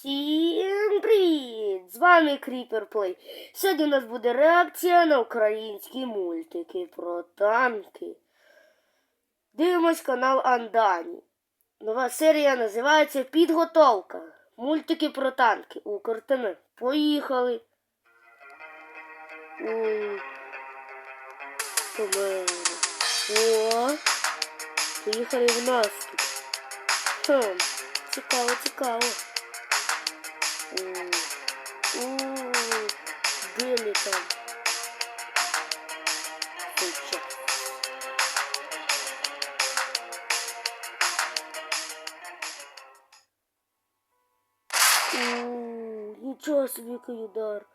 Всім привіт! З вами Creeper Play. Сьогодні у нас буде реакція на українські мультики про танки. Дивимось канал Андані. Нова серія називається Підготовка. Мультики про танки. Укртм. Поїхали. У... О, поїхали в наступ. Хм, цікаво, цікаво. Были там. Ууу, нічого собі який удар.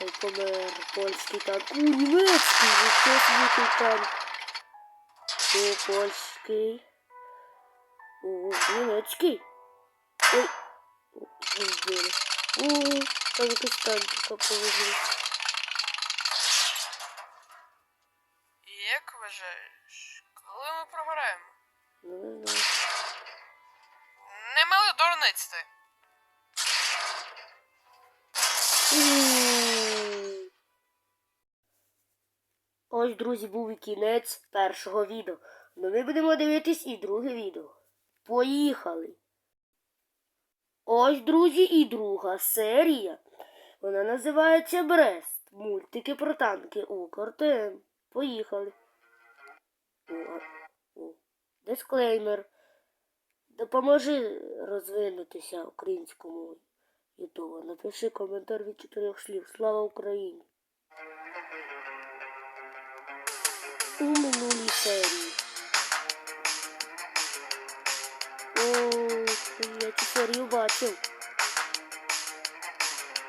Ой, помер польський танк. У, німецький, нічого собі який танк. У, польський. У, німецький. Ой, Вбили. Ууу, якась танчика повезли. Як вважаєш, коли ми програємо? Ну, не знаю. Не мали дурниць ти. Ось, друзі, був і кінець першого відео. Ну ми будемо дивитись і друге відео. Поїхали! Ось, друзі, і друга серія. Вона називається Брест. Мультики про танки Укртм. Поїхали. О, о. Дисклеймер. Допоможи розвинутися українському Ютуба. Напиши коментар від чотирьох слів. Слава Україні! У минулій серії. Цю серію бачив.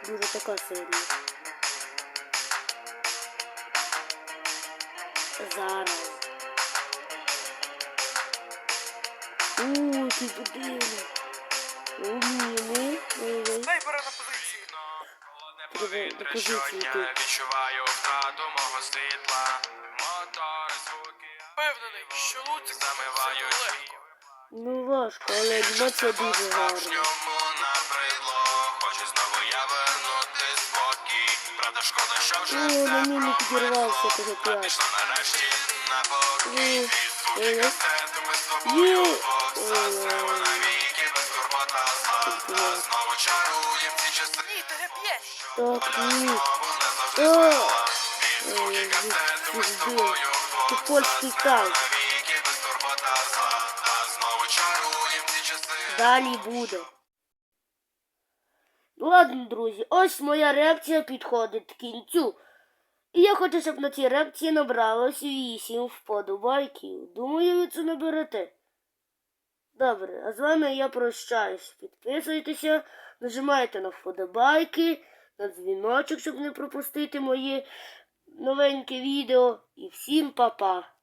Дуже така серія. Зараз. У, який будинок. У, міни. Снайпера на позиції. Позиції йти. Відчуваю втрату мого світла, мотор, звуки Впевнений, що Луцик замиваю світ. Ну важко, але анімація дуже гарна. Справжньому набридло, хочу знову я вернути спокій. Правда, шкода, О, на мені підірвався пропало. п'ять. Ой, ой. не п'єш. Так, ні. О, Ой, Ти польський танк. Далі буде. Ну ладно, друзі, ось моя реакція підходить к кінцю. І я хочу, щоб на цій реакції набралось 8 вподобайків. Думаю, ви це наберете. Добре, а з вами я прощаюсь. Підписуйтеся, нажимайте на вподобайки, на дзвіночок, щоб не пропустити моє новеньке відео. І всім па-па!